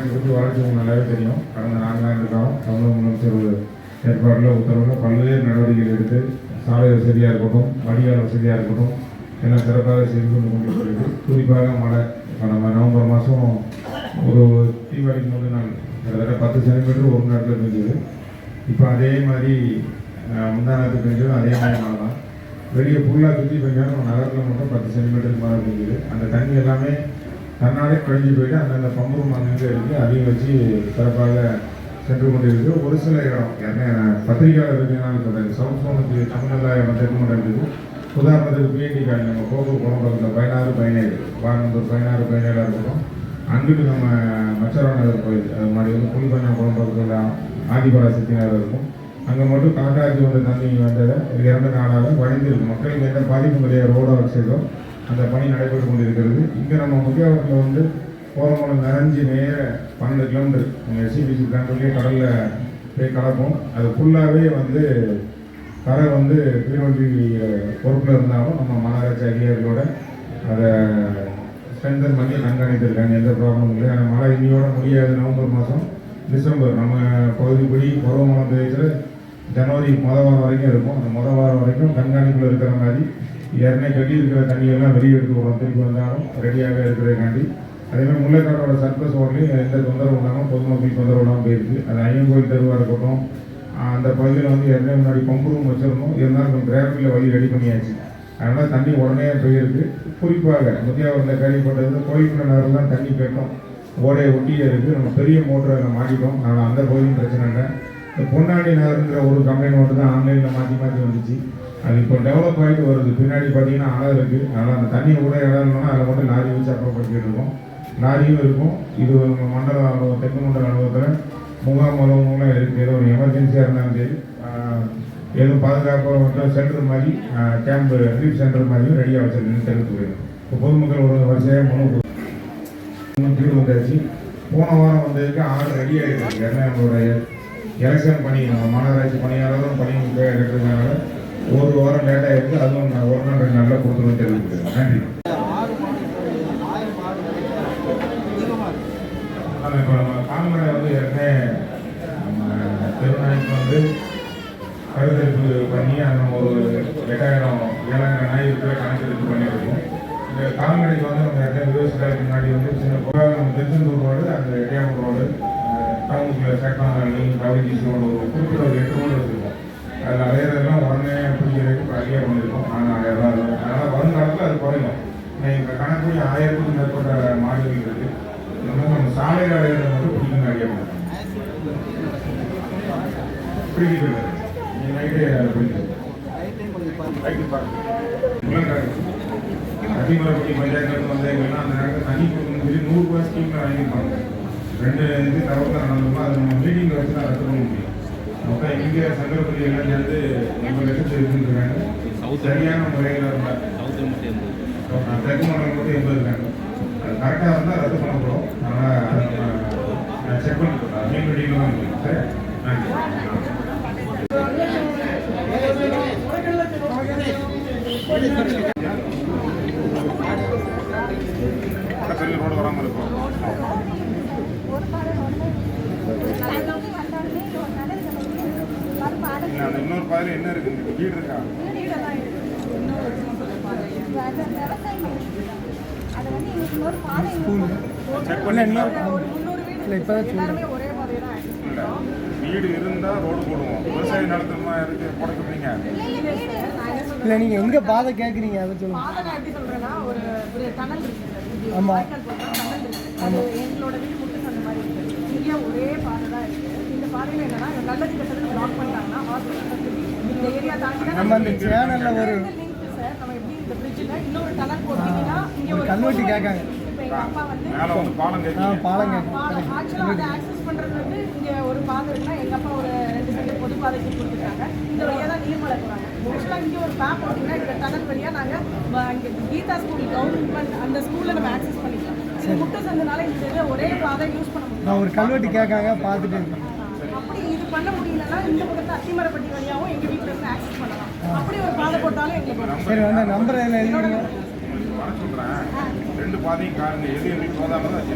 ஏன்னா பற்றி வளர்ச்சி உங்களுக்கு நல்லாவே தெரியும். கடந்த நான்காண்டு காலம் தமிழக முதலமைச்சர் ஏற்பாட்டில் உத்தரவில் பல்வேறு நடவடிக்கைகள் எடுத்து சாலை வசதியாக இருக்கட்டும் வடிகால் வசதியாக இருக்கட்டும் எல்லாம் சிறப்பாக செய்து கொண்டு கொண்டிருக்கிறது. குறிப்பாக மழை இப்போ நம்ம நவம்பர் மாதம் ஒரு தீபாவளிக்கு முதல் நாள் கிட்டத்தட்ட பத்து சென்டிமீட்டர் ஒரு நேரத்தில் பெஞ்சது இப்போ அதே மாதிரி முந்தா நேரத்துக்கு பெஞ்சதும் அதே மாதிரி மழை தான். வெளியே ஃபுல்லாக சுற்றி பெஞ்சாலும் நகரத்தில் மட்டும் பத்து சென்டிமீட்டருக்கு மேலே பெஞ்சுது அந்த தண்ணி எல்லாமே தன்னாலே கழிஞ்சு போயிட்டு அந்தந்த பம்பும் அங்கங்கே இருக்குது அதையும் வச்சு சிறப்பாக சென்று கொண்டிருக்கு ஒரு சில இடம் என்ன பத்திரிகையாளர் இருக்குனாலும் சொல்கிறேன் சவுத் சோனுக்கு தமிழ்நாடு இடம் தெற்கு உதாரணத்துக்கு பிஎன்டி காய் நம்ம கோபூர் குளம்பரத்தில் பதினாறு பதினேழு வாகனந்தூர் பதினாறு பதினேழாக இருக்கட்டும். அங்கிட்டு நம்ம மச்சரா நகர் கோயில் அது மாதிரி வந்து புலிபண்ண குளம்பரத்தில் ஆதிபரா சித்தினார் இருக்கும். அங்கே மட்டும் காட்டாட்சி வந்த தண்ணி வந்ததை இரண்டு நாளாக வழிந்திருக்கு. மக்களுக்கு எந்த பாதிப்பு கிடையாது. ரோடாக வச்சதோ அந்த பணி நடைபெற்று கொண்டிருக்கிறது. இங்கே நம்ம முக்கியவரத்தில் வந்து போகிறவங்க நிறைஞ்சு நேர பன்னெண்டு கிலோமீட்டர் நம்ம எஸ்சிபிசி பிளான்லேயே கடலில் போய் கலப்போம் அது ஃபுல்லாகவே வந்து கரை வந்து பீரோட்டி பொறுப்பில் இருந்தாலும் நம்ம மகாராஜா அதிகாரிகளோட அதை ஸ்ட்ரென்தன் பண்ணி கண்காணித்திருக்காங்க. எந்த ப்ராப்ளமும் இல்லை. ஆனால் மழை இனியோட முடியாது நவம்பர் மாதம் டிசம்பர். நம்ம பகுதிப்படி பருவமழை பிரதேசத்தில் ஜனவரி முத வாரம் வரைக்கும் இருக்கும். அந்த முத வாரம் வரைக்கும் கண்காணிப்பில் இருக்கிற மாதிரி ஏற்கனவே கட்டி இருக்கிற தண்ணியெல்லாம் வெளியே எடுத்து விடுறோம் திருப்பி வந்தாலும் ரெடியாக இருக்கிறதுக்காண்டி அதேமாதிரி முல்லைக்காட்டோட சர்க்கஸ் ஓட்லையும் எந்த தொந்தரவு இல்லாமல் பொதுமக்களுக்கு தொந்தரவு இல்லாமல் போயிருக்கு. அது ஐயங்கோயில் தெருவாக இருக்கட்டும் அந்த பகுதியில் வந்து ஏற்கனவே முன்னாடி பம்பு ரூம் வச்சிருந்தோம். இருந்தாலும் கொஞ்சம் கிராஃபில் வழி ரெடி பண்ணியாச்சு. அதனால் தண்ணி உடனே போயிருக்கு. குறிப்பாக முத்தியாவரத்தில் கேள்விப்பட்டது கோயில்புற நகர்லாம் தண்ணி கேட்டோம் ஓடையை ஒட்டியே இருக்குது நம்ம பெரிய மோட்டரை மாட்டிட்டோம். அதனால் அந்த கோயிலும் பிரச்சனை இல்லை. இந்த பொன்னாடி நகருங்கிற ஒரு கம்பெனி மட்டும் தான் ஆன்லைனில் மாற்றி மாற்றி வந்துச்சு. அது இப்போ டெவலப் ஆகிட்டு வருது. பின்னாடி பார்த்தீங்கன்னா அழகு இருக்குது அதனால் அந்த தண்ணியை கூட இடம் இல்லைன்னா அதில் மட்டும் லாரி வச்சு அப்புறப்படுத்திட்டு இருக்கோம். லாரியும் இருக்கும். இது ஒரு மண்டல அலுவலகம் தெற்கு மண்டல அலுவலகத்தில் முகாம் அலுவலகம்லாம் இருக்குது ஏதோ ஒரு எமர்ஜென்சியாக இருந்தாலும் சரி. எதுவும் பாதுகாப்பாக மட்டும் சென்டர் மாதிரி கேம்ப் ரிலீஃப் சென்டர் மாதிரியும் ரெடியாக வச்சிருக்குன்னு தெரிவித்துக்கிறேன் இப்போ பொதுமக்கள் ஒரு வரிசையாக மனு இன்னும் வந்தாச்சு. போன வாரம் வந்ததுக்கு ஆர்டர் ரெடி ஆகிருக்கு ஏன்னா நம்மளோட எலெக்ஷன் பணி நம்ம மாநகராட்சி பணியாளரும் பணி இருக்கிறதுனால ஒரு வாரம் லேட்டாக இருக்குது அதுவும் நான் ஒரு நாள் ரெண்டு நாளில் கொடுத்துருவோம் தெரிவிக்கிறேன். நன்றி. இப்போ நம்ம கால்நடை வந்து ஏற்கனவே நம்ம திருநாய்க்கு வந்து கருத்தரிப்பு பண்ணி அந்த ஒரு எட்டாயிரம் ஏழாயிரம் நாய் கணக்கெடுப்பு பண்ணியிருக்கோம். இந்த கால்நடைக்கு வந்து நம்ம ஏற்கனவே விவசாயத்துக்கு முன்னாடி வந்து சின்ன புகா நம்ம திருச்செந்தூர் ரோடு அந்த எட்டியாம ரோடு டவுனுக்குள்ள சேட்டாங்கி கவரிஜி ஒரு குறிப்பிட்ட ஒரு எட்டு ரோடு வச்சுருக்கோம் அதில் அலையிறதெல்லாம் உடனே பிடிக்கிறதுக்கு இப்போ ஐடியா பண்ணியிருக்கோம். ஆனால் இருக்கும் அதனால் வருங்காலத்தில் அது குறையும். இப்போ கணக்கு ஆயிரத்துக்கும் மேற்பட்ட மாடுகள் இருக்குது நம்ம நம்ம சாலையில் அலையிறத மட்டும் பிடிக்கும் ஐடியா பண்ணுறோம் பிடிக்கிறது நீங்கள் நைட்டே பிடிக்கிறது ரைட்டு பஞ்சாயத்து வந்து எங்கன்னா அந்த நேரத்தில் தண்ணி கொடுக்கணும்னு சொல்லி வாங்கியிருப்பாங்க. ரெண்டு இது தரவுல நடந்தோம்னா அது நம்ம மீட்டிங்கில் வச்சு தான் ரத்து பண்ண முடியும். மொத்தம் இங்கே சங்கரப்பள்ளி எல்லாம் சேர்ந்து எண்பது லட்சம் இருக்குன்றாங்க சரியான முறையில் இருந்தால் தெற்கு மண்டலம் மட்டும் எண்பது இருக்காங்க. அது கரெக்டாக இருந்தால் ரத்து பண்ண போகிறோம் அதனால் அதை நம்ம செக் பண்ணிக்கலாம் மீன் மீட்டிங்கில் தான். சரி? நன்றி. ரோடு வராமல் இருக்கும். பாதையில் என்ன இருக்கு வீடு இருக்கா? செக் பண்ணி இல்லை இப்போ தான் சொல்கிறேன் இல்லை வீடு இருந்தால் ரோடு போடுவோம். விவசாய நிலத்தமா இருக்கு போட சொல்றீங்க இல்லை நீங்கள் எங்கே பாதை கேட்குறீங்க அதை இருக்கு ஆமா. எங்களோட வீடு அந்த மாதிரி இருக்கு. இங்கே ஒரே பாதை தான் இருக்கு. இந்த பாதையில என்னன்னா இந்த நல்லது கட்டத்தில் பிளாக் பண்ணிட்டாங்கன்னா ஹாஸ்பிட்டல் நம்ம அந்த சேனலில் ஒரு லிங்க் சார் நம்ம எப்படி இந்த பிரிட்ஜில் இன்னொரு டனல் போட்டீங்கன்னா இங்கே ஒரு ஒரு கல்வெட்டு கேட்காங்க. பாலம் கேட்காங்க ஆக்சுவலாக அதை ஆக்சஸ் பண்ணுறது வந்து இங்கே ஒரு பாதை எங்கள் அப்பா ஒரு ரெண்டு சென்ட் பொது பாதைக்கு கொடுத்துருக்காங்க. இந்த வழியாக தான் நீர்மலை போகிறாங்க ஆக்சுவலாக இங்கே ஒரு மேப் போட்டிங்கன்னா இந்த டனல் வழியாக நாங்கள் இங்கே கீதா ஸ்கூல் கவர்மெண்ட் அந்த ஸ்கூலில் நம்ம ஆக்சஸ் பண்ணிக்கலாம். முட்டை சந்தனால இந்த ஒரே பாதை யூஸ் பண்ண முடியும். நான் ஒரு கல்வெட்டு கேட்காங்க பார்த்துட்டு பண்ண முடியலன்னா இந்த பக்கத்து அத்திமரப்பட்டி வழியாகவும் எங்கள் வீட்டில் இருந்து ஆக்சஸ் பண்ணலாம். அப்படி ஒரு பாதை போட்டாலும் எங்களுக்கு வரும். சரி வந்து நம்பர் வர சொல்கிறேன் ரெண்டு பாதையும் காருங்க எது எப்படி போதாமல் தான்